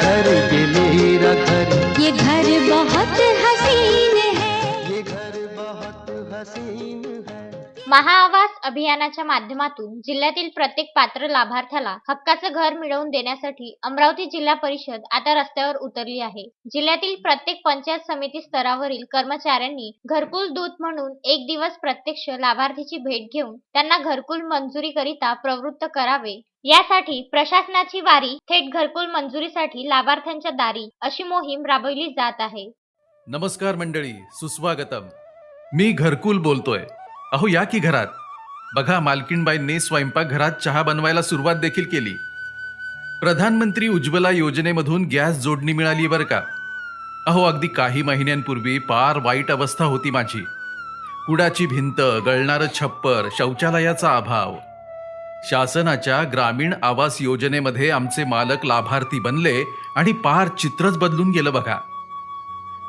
घर ये मेरा घर ये घर बहुत है। महाआवास अभियानाच्या माध्यमातून जिल्ह्यातील प्रत्येक पात्र लाभार्थ्याला हक्काचं घर मिळवून देण्यासाठी अमरावती जिल्हा परिषद आता रस्त्यावर उतरली आहे. जिल्ह्यातील प्रत्येक पंचायत समिती स्तरावरील कर्मचाऱ्यांनी घरकुल दूत म्हणून एक दिवस प्रत्यक्ष लाभार्थीची भेट घेऊन त्यांना घरकुल मंजुरीकरिता प्रवृत्त करावे. यासाठी प्रशासनाची वारी थेट घरकुल मंजुरीसाठी लाभार्थ्यांच्या दारी अशी मोहीम राबवली जात आहे. नमस्कार मंडळी सुस्वागतम. मी घरकुल बोलतोय. अहो या की घरात? बघा मालकीणबाईंनी स्वयंपाक घरात चहा बनवायला सुरुवात देखील केली. प्रधानमंत्री उज्ज्वला योजनेमधून गॅस जोडणी मिळाली बरं का? अहो अगदी काही महिन्यांपूर्वी पार वाईट अवस्था होती माझी. कुडाची भिंत गळणारं छप्पर शौचालयाचा अभाव. शासनाच्या ग्रामीण आवास योजनेमध्ये आमचे मालक लाभार्थी बनले आणि पार चित्रच बदलून गेलं बघा.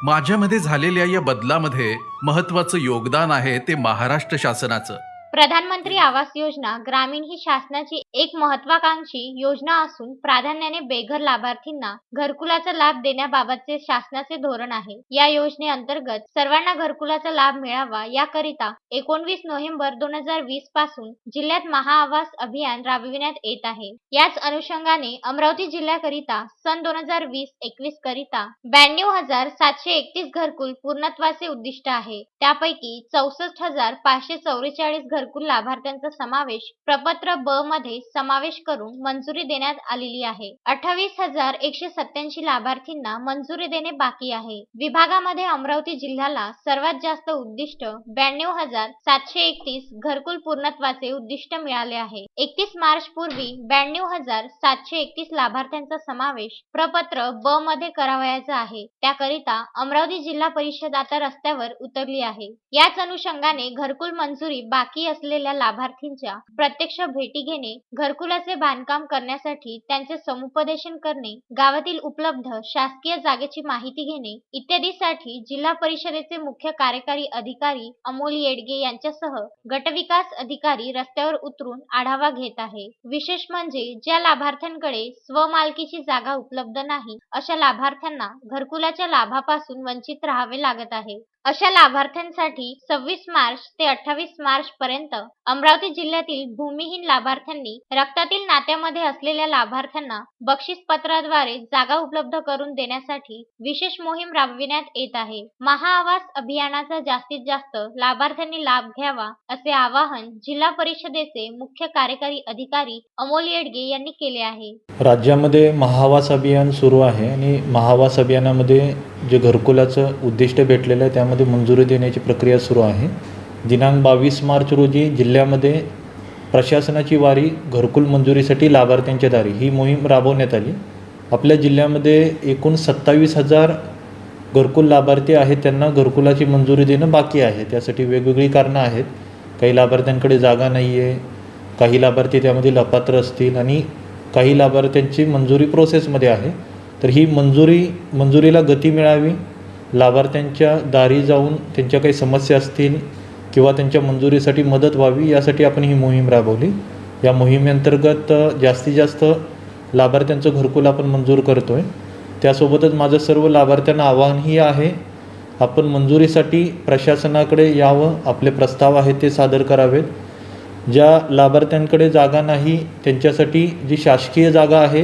माझ्यामध्ये झालेल्या या बदलामध्ये महत्वाचं योगदान आहे ते महाराष्ट्र शासनाचं. प्रधानमंत्री आवास योजना ग्रामीण ही शासनाची एक महत्वाकांक्षी योजना असून प्राधान्याने बेघर लाभार्थींना घरकुलाचा लाभ देण्याबाबतचे शासनाचे धोरण आहे. या योजनेअंतर्गत सर्वांना घरकुलाचा लाभ मिळावा याकरिता एकोणवीस नोव्हेंबर दोन हजार वीसपासून जिल्ह्यात महाआवास अभियान राबविण्यात येत आहे. याच अनुषंगाने अमरावती जिल्ह्याकरिता सन दोन हजार वीस एकवीस करिता ब्याण्णव हजार सातशे एकतीस घरकुल पूर्णत्वाचे उद्दिष्ट आहे. त्यापैकी चौसष्ट हजार पाचशे चौवेचाळीस घरकुल लाभार्थ्यांचा समावेश प्रपत्र ब मध्ये समावेश करून मंजुरी देण्यात आलेली आहे. अठ्ठावीस हजार एकशे सत्याऐंशी लाभार्थींना मंजुरी देणे बाकी आहे. विभागामध्ये अमरावती जिल्ह्याला सर्वात जास्त उद्दिष्ट ब्याण्णव हजार सातशे एकतीस घरकुल पूर्णत्वाचे उद्दिष्ट मिळाले आहे. एकतीस मार्च पूर्वी ब्याण्णव हजार सातशे एकतीस लाभार्थ्यांचा समावेश प्रपत्र ब मध्ये करावयाचा आहे. त्याकरिता अमरावती जिल्हा परिषद आता रस्त्यावर उतरली आहे. याच अनुषंगाने घरकुल मंजुरी बाकी असलेल्या लाभार्थींच्या प्रत्यक्ष भेटी घेणे घरकुलाचे बांधकाम करण्यासाठी त्यांचे समुपदेशन करणे गावातील उपलब्ध शासकीय जागेची माहिती घेणे इत्यादीसाठी जिल्हा परिषदेचे मुख्य कार्यकारी अधिकारी अमोल येडगे यांच्यासह गटविकास अधिकारी रस्त्यावर उतरून आढावा घेत आहे. विशेष म्हणजे ज्या लाभार्थ्यांकडे स्वमालकीची जागा उपलब्ध नाही अशा लाभार्थ्यांना घरकुलाच्या लाभापासून वंचित राहावे लागत आहे. अशा लाभार्थ्यांसाठी सव्वीस मार्च ते अठ्ठावीस मार्च पर्यंत अमरावती जिल्ह्यातील भूमिहीन लाभार्थ्यांनी रक्तातील नात्यामध्ये असलेल्या लाभार्थ्यांना बक्षीस पत्राद्वारे जागा उपलब्ध करून देण्यासाठी विशेष मोहीम राबविण्यात येत आहे. महाआवास अभियानाचा जास्तीत जास्त लाभार्थ्यांनी लाभ घ्यावा असे आवाहन जिल्हा परिषदेचे मुख्य कार्यकारी अधिकारी अमोल येडगे यांनी केले आहे. राज्यामध्ये महावास अभियान सुरू आहे आणि महावास अभियानामध्ये जे घरकुलाचं उद्दिष्ट भेटलेलं आहे त्यामध्ये मंजुरी देण्याची प्रक्रिया सुरू आहे. दिनांक बावीस मार्च रोजी जिल्ह्यामध्ये प्रशासनाची वारी घरकुल मंजुरीसाठी लाभार्थ्यांच्या दारी. ही मोहीम राबवण्यात आली. आपल्या जिल्ह्यामध्ये एकूण सत्तावीस हजार घरकुल लाभार्थी आहेत. त्यांना घरकुलाची मंजुरी देणं बाकी आहे. त्यासाठी वेगवेगळी कारणं आहेत. काही लाभार्थ्यांकडे जागा नाही आहे काही लाभार्थी त्यामध्ये लपात्र असतील आणि काही लाभार्थ्यांची मंजुरी प्रोसेसमध्ये आहे. तर ही मंजुरी मंजुरीला गती मिळावी लाभार्थ्यांच्या दारी जाऊन त्यांच्या काही समस्या असतील किंवा त्यांच्या मंजुरीसाठी मदत व्हावी यासाठी आपण ही मोहीम राबवली. या मोहिमेअंतर्गत जास्तीत जास्त लाभार्थ्यांचं घरकुल आपण मंजूर करतो आहे त्यासोबतच माझं सर्व लाभार्थ्यांना आवाहनही आहे आपण मंजुरीसाठी प्रशासनाकडे यावं आपले प्रस्ताव आहेत ते सादर करावेत. ज्या लाभार्थ्यांकडे जागा नाही त्यांच्यासाठी जी शासकीय जागा आहे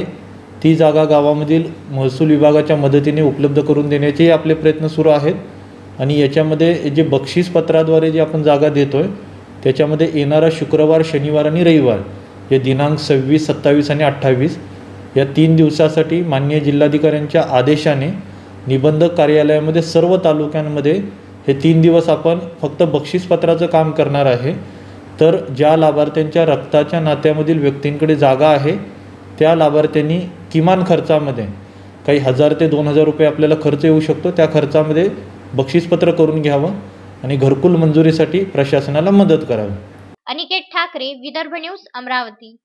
ती जागा गावामधील महसूल विभागाच्या मदतीने उपलब्ध करून देण्याचेही आपले प्रयत्न सुरू आहेत. आणि याच्यामध्ये जे बक्षीसपत्राद्वारे जे आपण जागा देतो आहे त्याच्यामध्ये येणारा शुक्रवार शनिवार आणि रविवार हे दिनांक सव्वीस सत्तावीस आणि अठ्ठावीस या तीन दिवसासाठी मान्य जिल्हाधिकाऱ्यांच्या आदेशाने निबंधक कार्यालयामध्ये सर्व तालुक्यांमध्ये हे तीन दिवस आपण फक्त बक्षीसपत्राचं काम करणार आहे. तर ज्या लाभार्थ्यांच्या रक्ताच्या नात्यामधील व्यक्तींकडे जागा आहे त्या लाभार्थ्यांनी किमान खर्चामध्ये काही हजार ते दोन हजार रुपये आपल्याला खर्च येऊ शकतो. त्या खर्चामध्ये बक्षीसपत्र करून घ्यावं आणि घरकुल मंजुरीसाठी प्रशासनाला मदत करावी. अनिकेत ठाकरे विदर्भ न्यूज अमरावती.